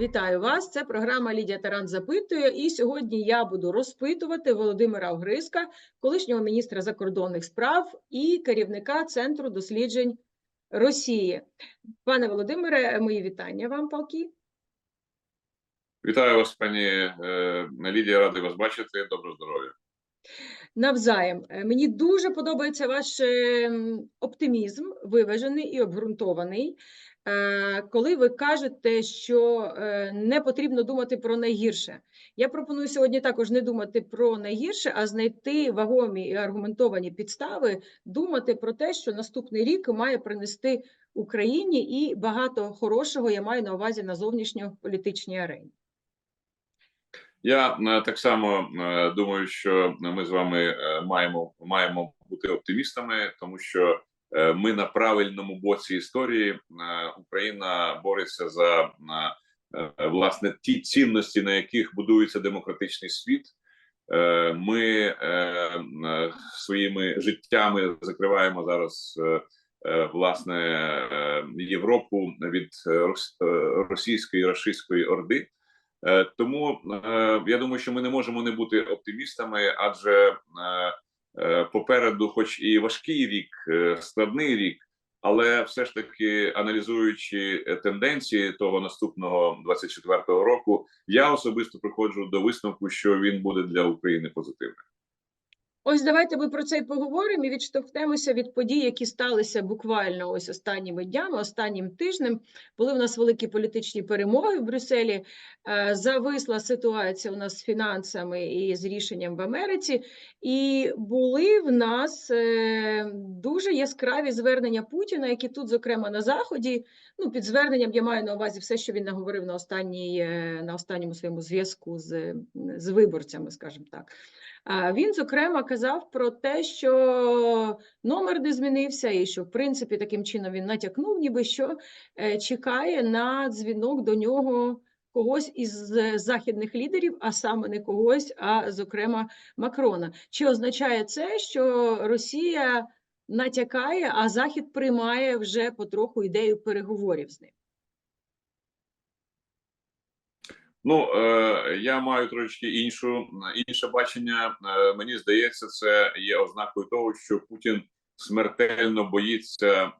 Вітаю вас. Це програма Лідія Таран запитує. І сьогодні я буду розпитувати Володимира Огриска, колишнього міністра закордонних справ і керівника Центру досліджень Росії. Пане Володимире, мої вітання вам, палки. Вітаю вас, пані е, Лідія. Радий вас бачити. Доброго здоров'я. Навзаєм. Е, Мені дуже подобається ваш е, оптимізм, виважений і обґрунтований. Е, Коли ви кажете, що не потрібно думати про найгірше, я пропоную сьогодні також не думати про найгірше, а знайти вагомі і аргументовані підстави, думати про те, що наступний рік має принести Україні і багато хорошого я маю на увазі на зовнішньополітичній арені. Я е, так само е, думаю, що ми з вами е, маємо маємо бути оптимістами, тому що ми на правильному боці історії. Україна бореться за власне ті цінності, на яких будується демократичний світ. Ми своїми життями закриваємо зараз власне Європу від російської рашистської орди. Е, Тому е, я думаю, що ми не можемо не бути оптимістами, адже е, попереду, хоч і важкий рік, складний рік, але все ж таки аналізуючи тенденції того наступного 24-го року, я особисто приходжу до висновку, що він буде для України позитивним. Ось давайте ми про це й поговоримо і відштовхнемося від подій, які сталися буквально ось останніми днями, останнім тижнем. Були в нас великі політичні перемоги в Брюсселі. е, Зависла ситуація у нас з фінансами і з рішенням в Америці. І були в нас е, дуже яскраві звернення Путіна, які тут, зокрема, на Заході. Ну, під зверненням я маю на увазі все, що він наговорив на останній, е, на останньому своєму зв'язку з, з виборцями, скажімо так. Він, зокрема, казав про те, що номер не змінився, і що, в принципі, таким чином він натякнув, ніби що е, чекає на дзвінок до нього когось із е, західних лідерів, а саме не когось, а зокрема Макрона. Чи означає це, що Росія натякає, а Захід приймає вже потроху ідею переговорів з ним? Ну е, я маю трошки іншу інше бачення. Е, мені здається, це є ознакою того, що Путін смертельно боїться е,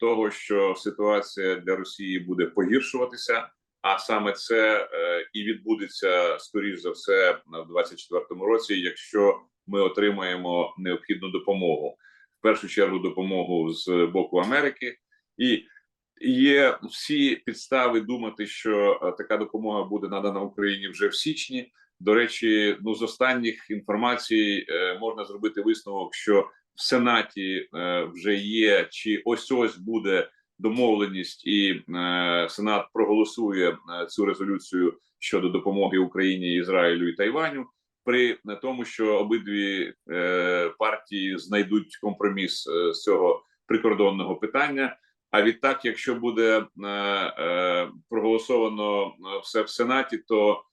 того, що ситуація для Росії буде погіршуватися. А саме це і відбудеться скоріш за все в 24-му році, якщо ми отримаємо необхідну допомогу, першу чергу допомогу з боку Америки і Є всі підстави думати, що е, така допомога буде надана Україні вже в січні. До речі, ну з останніх інформацій е, можна зробити висновок, що в Сенаті е, вже є чи ось ось буде домовленість, і Сенат проголосує цю резолюцію щодо допомоги Україні, Ізраїлю і Тайваню. При тому, що обидві е, партії знайдуть компроміс е, з цього прикордонного питання. А відтак, якщо буде е, проголосовано все в Сенаті, то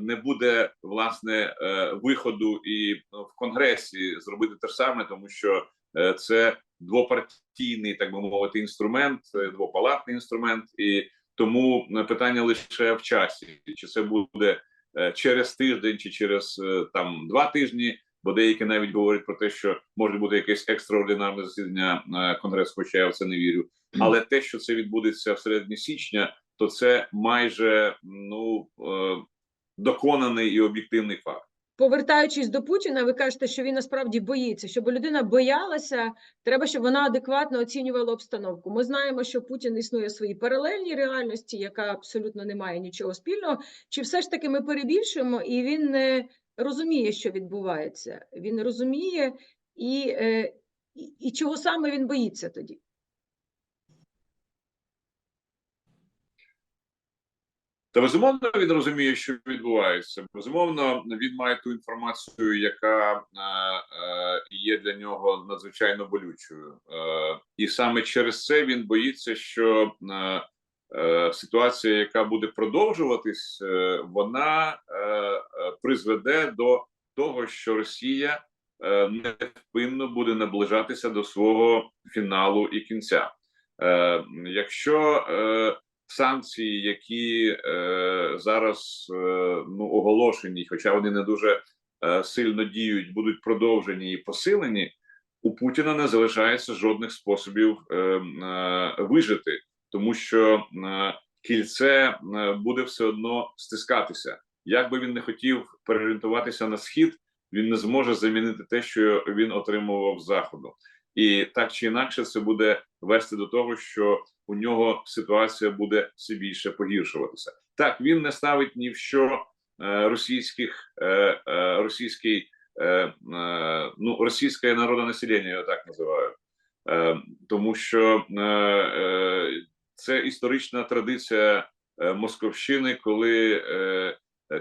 не буде власне виходу і в Конгресі зробити те саме, тому що це двопартійний, так би мовити, інструмент, двопалатний інструмент, і тому питання лише в часі: чи це буде через тиждень, чи через е, там два тижні. Бо деякі навіть говорять про те, що може бути якесь екстраординарне засідання е, конгресу, хоча я в це не вірю. Але те, що це відбудеться в середині січня, то це майже ну е, доконаний і об'єктивний факт. Повертаючись до Путіна, ви кажете, що він насправді боїться. Щоб людина боялася, треба, щоб вона адекватно оцінювала обстановку. Ми знаємо, що Путін існує в своїй паралельній реальності, яка абсолютно не має нічого спільного. Чи все ж таки ми перебільшуємо, і він не розуміє, що відбувається? Він розуміє і, е, і, і чого саме він боїться тоді? Та безумовно він розуміє, що відбувається. Безумовно, він має ту інформацію, яка е, е, є для нього надзвичайно болючою, е, і саме через це він боїться, що е, е, ситуація, яка буде продовжуватись, е, вона е, е, призведе до того, що Росія е, невпинно буде наближатися до свого фіналу і кінця. Е, якщо е, санкції, які е, зараз е, ну оголошені, хоча вони не дуже е, сильно діють, будуть продовжені і посилені. У Путіна не залишається жодних способів е, е, вижити, тому що е, кільце е, буде все одно стискатися. Як би він не хотів переорієнтуватися на схід, він не зможе замінити те, що він отримував з заходу, і так чи інакше, це буде вести до того, що у нього ситуація буде все більше погіршуватися. Так він не ставить ні в що е, російських е, е, російський ну російське народонаселення, я так називаю, тому що це історична традиція Московщини, коли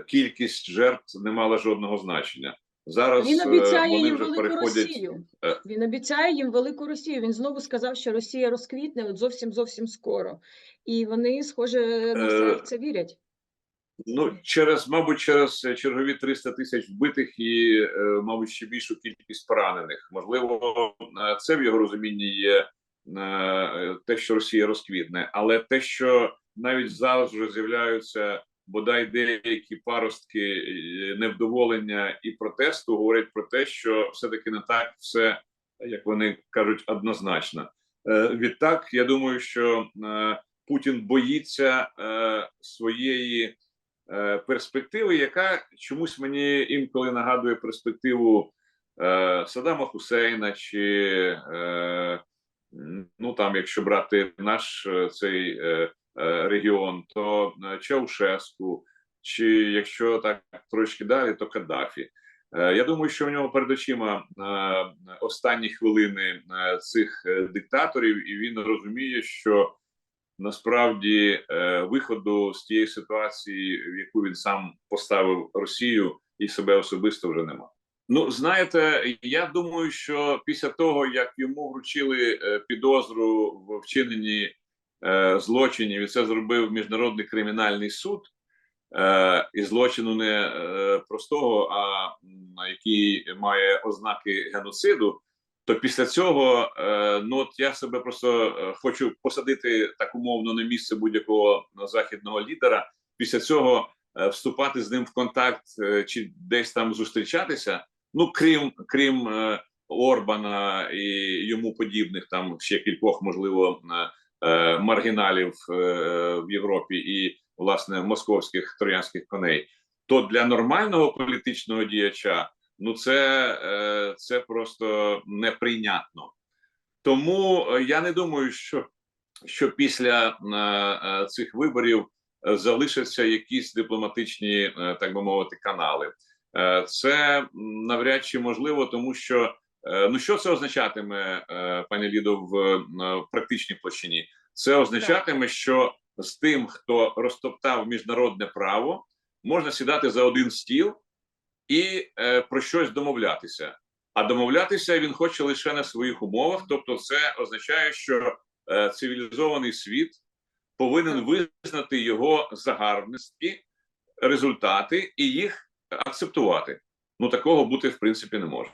кількість жертв не мала жодного значення. Зараз Він е, обіцяє їм велику переходять. Росію. е, Він обіцяє їм велику Росію. Він знову сказав, що Росія розквітне от зовсім зовсім скоро. І вони, схоже, на все Е, в це вірять. Ну, через, мабуть, через чергові 300 тисяч вбитих і, мабуть, ще більшу кількість поранених. Можливо, це в його розумінні є те, що Росія розквітне, але те, що навіть зараз вже з'являються бодай деякі паростки е, невдоволення і протесту, говорять про те, що все-таки не так все, як вони кажуть, однозначно. Е, Відтак, я думаю, що е, Путін боїться своєї перспективи, яка чомусь мені інколи нагадує перспективу Саддама Хусейна, чи ну там, якщо брати наш цей регіон, то е, Чаушеску, чи якщо так трошки далі, то Каддафі. Е, Я думаю, що в нього перед очима е, останні хвилини е, цих е, диктаторів, і він розуміє, що насправді е, виходу з тієї ситуації, в яку він сам поставив Росію, і себе особисто вже нема. Ну знаєте, я думаю, що після того як йому вручили е, підозру в вчиненні е, злочинів, і це зробив міжнародний кримінальний суд. Е, і злочину не е, простого, а який має ознаки геноциду, то після цього е, ну от я себе просто е, хочу посадити так умовно на місце будь-якого західного лідера. Після цього е, вступати з ним в контакт е, чи десь там зустрічатися. Ну крім крім е, Орбана і йому подібних, там ще кількох можливо е, маргіналів е, в Європі і власне московських троянських коней. То для нормального політичного діяча ну це, е, це просто неприйнятно. Тому я не думаю, що, що після цих виборів залишаться якісь дипломатичні, так би мовити, канали. Це навряд чи можливо, тому що ну що це означатиме, е, пані Лідо, в, е, практичній площині? Це означатиме, що з тим, хто розтоптав міжнародне право, можна сідати за один стіл і е, про щось домовлятися. А домовлятися він хоче лише на своїх умовах. Тобто, це означає, що е, цивілізований світ повинен визнати його загарбницькі результати і їх акцептувати. Ну такого бути в принципі не може.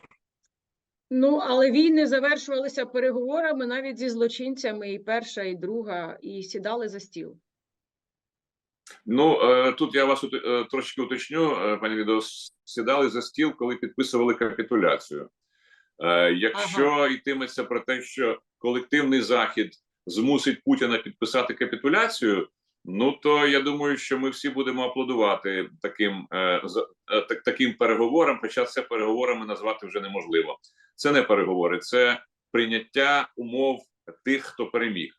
Ну, але війни завершувалися переговорами навіть зі злочинцями, і перша, і друга, і сідали за стіл. Ну е, тут я вас е, трошки уточню, е, пані Відео, сідали за стіл, коли підписували капітуляцію. Якщо йтиметься про те, що колективний захід змусить Путіна підписати капітуляцію, ну то я думаю, що ми всі будемо аплодувати таким, таким переговорам, хоча це переговорами назвати вже неможливо. Це не переговори, це прийняття умов тих, хто переміг.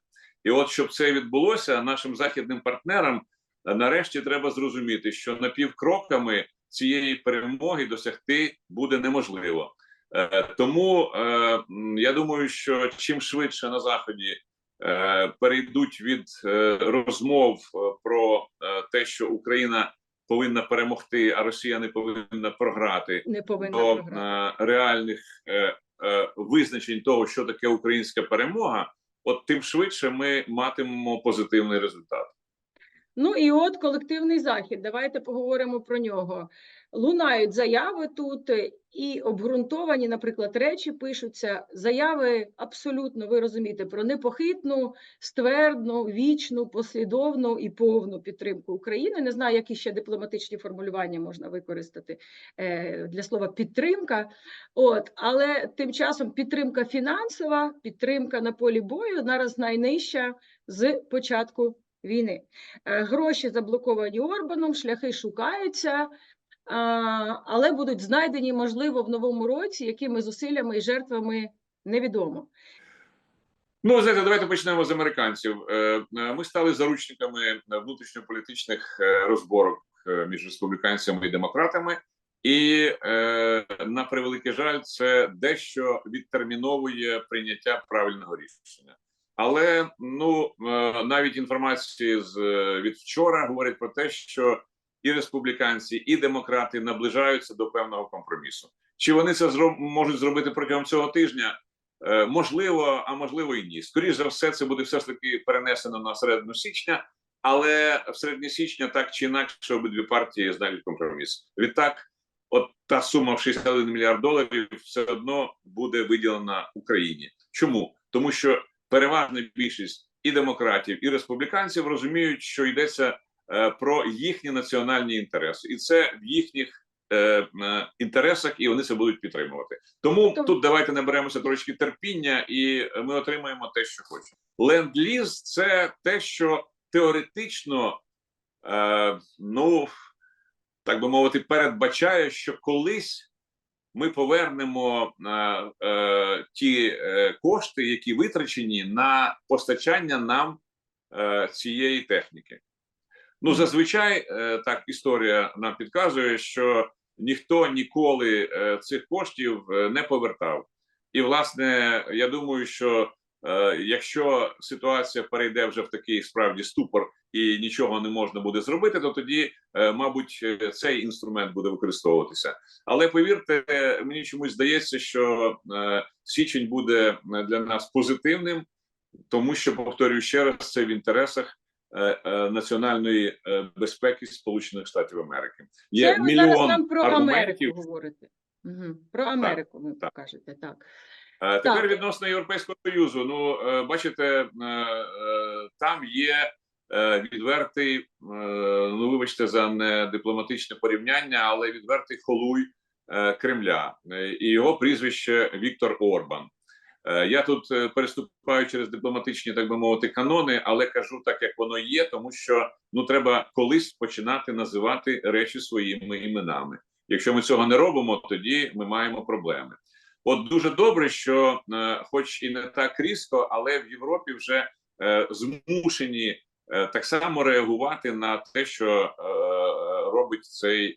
І от щоб це відбулося, нашим західним партнерам е, нарешті треба зрозуміти, що напівкроками цієї перемоги досягти буде неможливо. Е, Тому е, я думаю, що чим швидше на заході перейдуть від розмов про те, що Україна повинна перемогти, а Росія не повинна програти, Не повинна до програти. е, реальних е, е, визначень того, що таке українська перемога, от тим швидше ми матимемо позитивний результат. Ну і от колективний захід. Давайте поговоримо про нього. Лунають заяви тут е, і обґрунтовані, наприклад, речі пишуться. Заяви абсолютно, ви розумієте, про непохитну, ствердну, вічну, послідовну і повну підтримку України. Не знаю, які ще дипломатичні формулювання можна використати е, для слова підтримка. От, але тим часом підтримка фінансова, підтримка на полі бою зараз найнижча з початку війни. Е, Гроші заблоковані Орбаном, шляхи шукаються, але будуть знайдені, можливо, в новому році, якими зусиллями і жертвами невідомо. Ну, знаєте, давайте почнемо з американців. Е, е, Ми стали заручниками внутрішньополітичних е, розборок між республіканцями і демократами, і на превеликий жаль, це дещо відтерміновує прийняття правильного рішення. Але ну навіть інформації з від вчора говорять про те, що і республіканці, і демократи наближаються до певного компромісу. Чи вони це зроб можуть зробити протягом цього тижня? Е, Можливо, а можливо і ні. Скоріше за все, це буде все ж таки перенесено на середину січня, але в середині січня так чи інакше обидві партії знайдуть компроміс. Відтак, от та сума в 61 мільярд доларів все одно буде виділена Україні. Чому? Тому що переважна більшість і демократів, і республіканців розуміють, що йдеться про їхні національні інтереси, і це в їхніх е, е, інтересах, і вони це будуть підтримувати. Тому Тобто- тут давайте наберемося трошки терпіння, і ми отримаємо те, що хочемо. Ленд-ліз це те, що теоретично, е, ну так би мовити, передбачає, що колись ми повернемо е, е, ті е, кошти, які витрачені на постачання нам е, цієї техніки. Ну, зазвичай е, так історія нам підказує, що ніхто ніколи е, цих коштів е, не повертав. І, власне, я думаю, що якщо ситуація перейде вже в такий справді ступор і нічого не можна буде зробити, то тоді, мабуть, цей інструмент буде використовуватися. Але повірте, мені чомусь здається, що січень буде для нас позитивним, тому що повторюю ще раз, це в інтересах національної е, безпеки Сполучених Штатів Америки. Є Це ви зараз нам про аргументів. Америку говорите. Угу. Про Америку ви так. кажете, так. Е, Тепер Так. відносно Європейського Союзу. Ну, е, бачите, е, е, там є е, відвертий, е, ну вибачте за не дипломатичне порівняння, але відвертий холуй е, Кремля Е, і його прізвище Віктор Орбан. Е, Я тут е, переступаю через дипломатичні, так би мовити, канони, але кажу так, як воно є, тому що ну треба колись починати називати речі своїми іменами. Якщо ми цього не робимо, тоді ми маємо проблеми. От дуже добре, що, е, хоч і не так різко, але в Європі вже змушені так само реагувати на те, що робить цей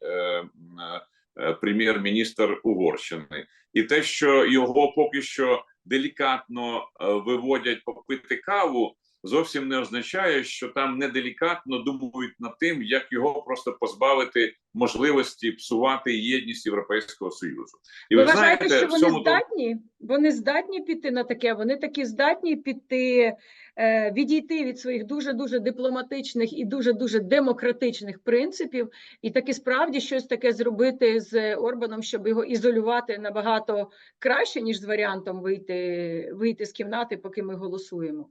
прем'єр-міністр Угорщини, і те, що його поки що делікатно е, виводять попити каву. Зовсім не означає, що там неделікатно думають над тим, як його просто позбавити можливості псувати єдність Європейського союзу. І ви ви, вважаєте, знаєте, що вони здатні? Вони здатні піти на таке? Вони такі здатні піти, е, відійти від своїх дуже дуже дипломатичних і дуже дуже демократичних принципів, і таки справді щось таке зробити з Орбаном, щоб його ізолювати набагато краще, ніж з варіантом вийти, вийти з кімнати, поки ми голосуємо.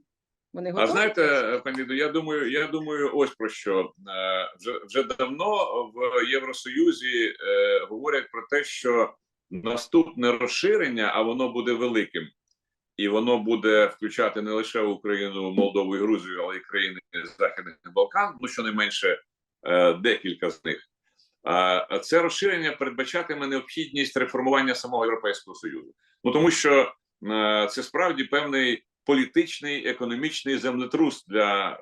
Вони А знаєте, пані я думаю, я думаю, ось про що Е, вже вже давно в Євросоюзі е, говорять про те, що наступне розширення, а воно буде великим, і воно буде включати не лише Україну, Молдову і Грузію, але й країни Західних Балкан, ну щонайменше е, декілька з них. Це розширення передбачатиме необхідність реформування самого Європейського Союзу. Ну тому що це справді певний політичний економічний землетрус для е,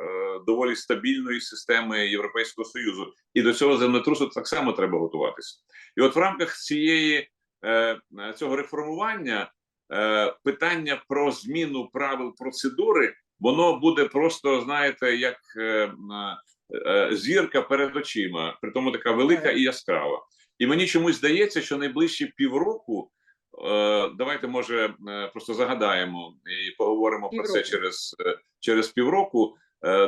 доволі стабільної системи Європейського Союзу, і до цього землетрусу так само треба готуватися. І от в рамках цієї е, цього реформування е, питання про зміну правил процедури воно буде просто, знаєте, як е, е, зірка перед очима, при тому така велика і яскрава. І мені чомусь здається, що найближчі півроку. Е, Давайте може е, просто загадаємо і поговоримо про це через, е, через півроку,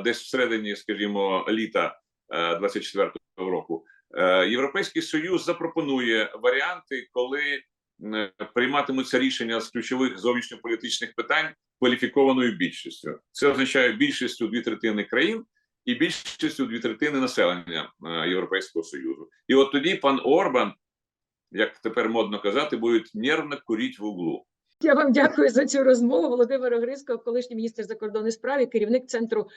десь всередині, скажімо, літа е, 24-го року. Європейський Союз запропонує варіанти, коли прийматимуться рішення з ключових зовнішньополітичних питань кваліфікованою більшістю. Це означає більшістю дві третини країн і більшістю дві третини населення Європейського Союзу. І от тоді пан Орбан, як тепер модно казати, будуть нервно куріть в углу. Я вам дякую за цю розмову. Володимир Огризко, колишній міністр закордонних справ і керівник центру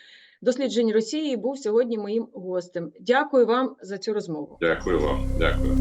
досліджень Росії, був сьогодні моїм гостем. Дякую вам за цю розмову. Дякую вам. Дякую.